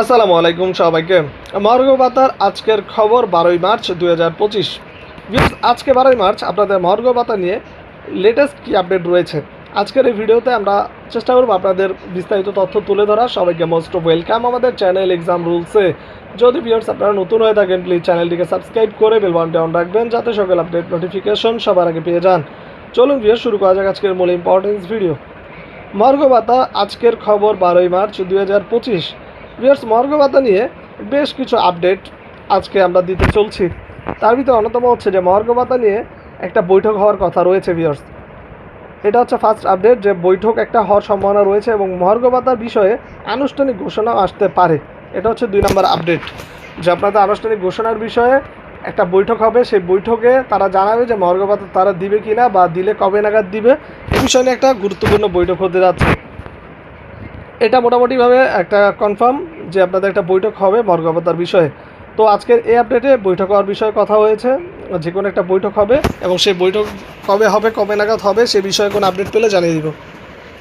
আসসালামু আলাইকুম সবাইকে। মর্গ ভাতার আজকের খবর বারোই মার্চ দুই হাজার পঁচিশ। আজকে বারোই মার্চ, আপনাদের মর্গ ভাতা নিয়ে লেটেস্ট কী আপডেট রয়েছে? আজকের এই ভিডিওতে আমরা চেষ্টা করব আপনাদের বিস্তারিত তথ্য তুলে ধরা সবাইকে মোস্ট ওয়েলকাম আমাদের চ্যানেল এক্সাম রুলসে যদি ভিউয়ার্স আপনারা নতুন হয়ে থাকেন প্লিজ চ্যানেলটিকে সাবস্ক্রাইব করে বেল বাটনটি অন রাখবেন, যাতে সকল আপডেট নোটিফিকেশন সবার আগে পেয়ে যান। চলুন ভিউয়ার্স শুরু করা যাক আজকের মূল ইম্পর্টেন্স ভিডিও মর্গ ভাতা আজকের খবর বারোই মার্চ দুই হাজার পঁচিশ। ভিউয়ার্স মর্গ ভাতা নিয়ে বেশ কিছু আপডেট আজকে আমরা দিতে চলছি। তার ভিতরে অন্যতম হচ্ছে যে মর্গ ভাতা নিয়ে একটা বৈঠক হওয়ার কথা রয়েছে ভিউয়ার্স। এটা হচ্ছে ফার্স্ট আপডেট যে বৈঠক একটা হওয়ার সম্ভাবনা রয়েছে এবং মহার্ঘ ভাতার বিষয়ে আনুষ্ঠানিক ঘোষণা আসতে পারে। এটা হচ্ছে দুই নম্বর আপডেট যে আপনাদের আনুষ্ঠানিক ঘোষণার বিষয়ে একটা বৈঠক হবে। সেই বৈঠকে তারা জানাবে যে মহার্ঘ ভাতা তারা দিবে কিনা বা দিলে কবে নাগাদ দিবে এই বিষয় একটা গুরুত্বপূর্ণ বৈঠক হতে যাচ্ছে। এটা মোটামুটিভাবে একটা কনফার্ম যে আপনাদের একটা বৈঠক হবে মর্গ ভাতার বিষয়ে। তো আজকের এই আপডেটে বৈঠক হওয়ার বিষয়ে কথা হয়েছে। যে কোনো একটা বৈঠক হবে এবং সেই বৈঠক কবে হবে, কবে নাগাদ হবে, সে বিষয়ে কোনো আপডেট পেলে জানিয়ে দিব।